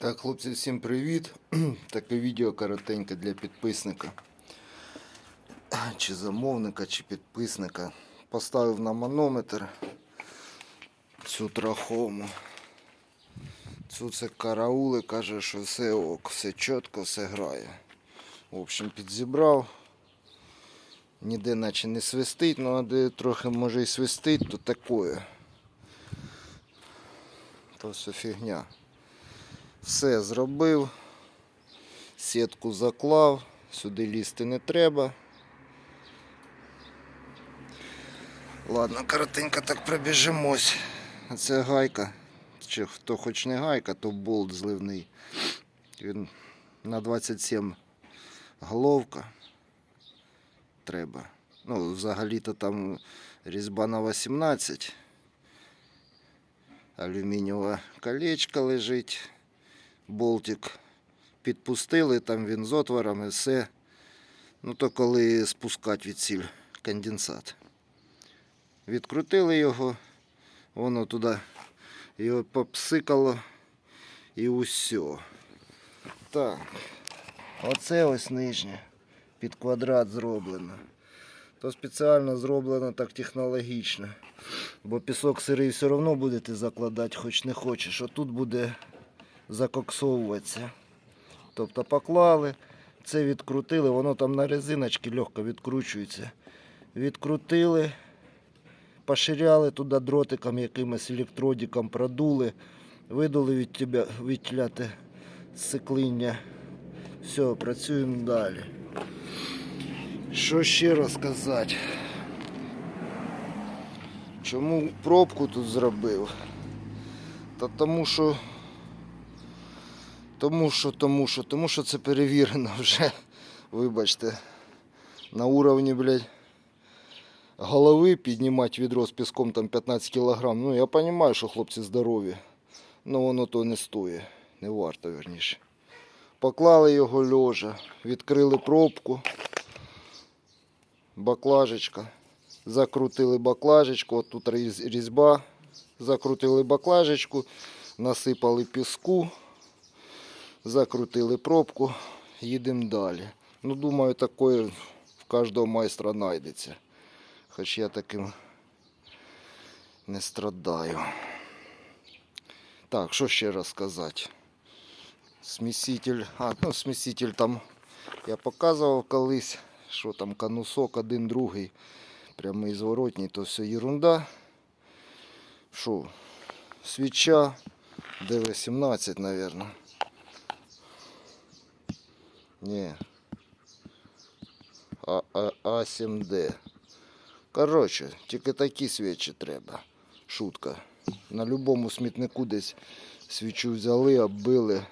Так, хлопці, всім привіт. Таке відео коротеньке для підписника. Чи замовника, чи підписника. Поставив на манометр цю трахому. Цю це караули, каже, що все ок, все чітко, все грає. В общем, підзібрав. Ніде наче не свистить, ну а де трохи може і свистить, то такое. То все фігня. Все зробив, сітку заклав, сюди лізти не треба. Ладно, коротенько так пробіжимось. Це гайка. Чи хто хоч не гайка, то болт зливний. Він на 27 головка треба. Ну, взагалі-то там різьба на 18. Алюмінієве колечко лежить болтик підпустили, там він з отворами, все. Ну то коли спускати від сіль конденсат. Відкрутили його, воно туди його попсикало і усе. Так. Оце ось нижнє. Під квадрат зроблено. То спеціально зроблено так технологічно. Бо пісок сирий все одно будете закладати, хоч не хочеш. А тут буде закоксовуватися. Тобто поклали, це відкрутили, воно там на резиночці легко відкручується. Відкрутили, поширяли туди дротиком якимось електродиком, продули, видали від тебе відтіляти сиклиння. Все, працюємо далі. Що ще розказати? Чому пробку тут зробив? Та тому що тому що, тому що, тому що це перевірено вже, вибачте, на уровні, блядь, голови піднімати відро з піском там 15 кілограм. Ну, я розумію, що хлопці здорові, але воно то не стоїть, не варто, верніше. Поклали його льожа, відкрили пробку, баклажечка, закрутили баклажечку, от тут різьба, закрутили баклажечку, насипали піску закрутили пробку, їдемо далі. Ну, думаю, такое в кожного майстра знайдеться. Хоч я таким не страдаю. Так, що ще розказати? Сміситель, а, ну, сміситель там я показував колись, що там канусок один, другий, прямий зворотній, то все ерунда. Що, свіча, D18, мабуть. Ні. А, а, А7Д. Коротше, тільки такі свічі треба. Шутка. На будь-якому смітнику десь свічу взяли, оббили.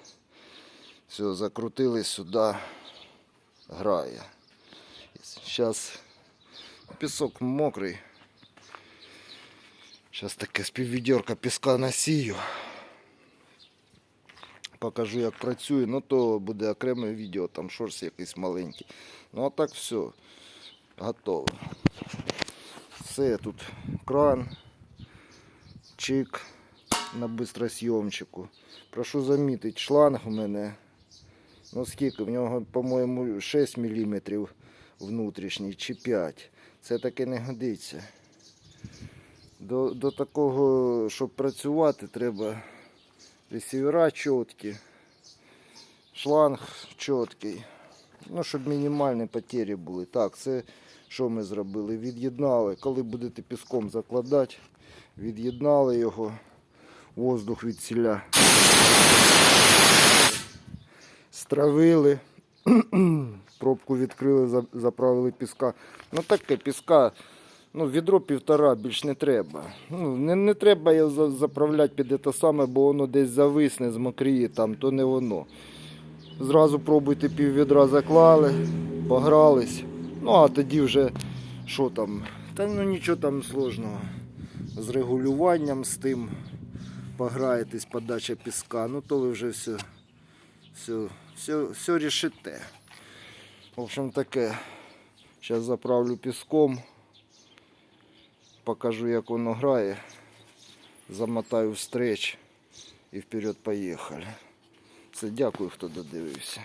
Все, закрутили сюди. Грає. Зараз пісок мокрий. Зараз таке співвідерка піска насію покажу, як працює, ну то буде окреме відео, там шорс якийсь маленький. Ну а так все, готово. Все тут кран, чик на бистросйомчику. Прошу замітити, шланг у мене. Ну скільки? В нього, по-моєму, 6 мм внутрішній чи 5. Це таке не годиться. До, до такого, щоб працювати, треба ресівера чіткі, шланг чіткий. Ну, щоб мінімальні потері були. Так, це що ми зробили? Від'єднали. Коли будете піском закладати, від'єднали його, воздух від ціля. Стравили, пробку відкрили, заправили піска. Ну таке піска. Ну, відро півтора більш не треба. Ну, не, не треба його заправляти під те саме, бо воно десь зависне, змокріє там, то не воно. Зразу пробуйте пів відра заклали, погрались. Ну а тоді вже що там? Та ну нічого там сложного. З регулюванням з тим пограєтесь, подача піска, ну то ви вже все, все, все, все рішите. В общем таке. Зараз заправлю піском покажу, як воно грає. Замотаю в і вперед поїхали. Це дякую, хто додивився.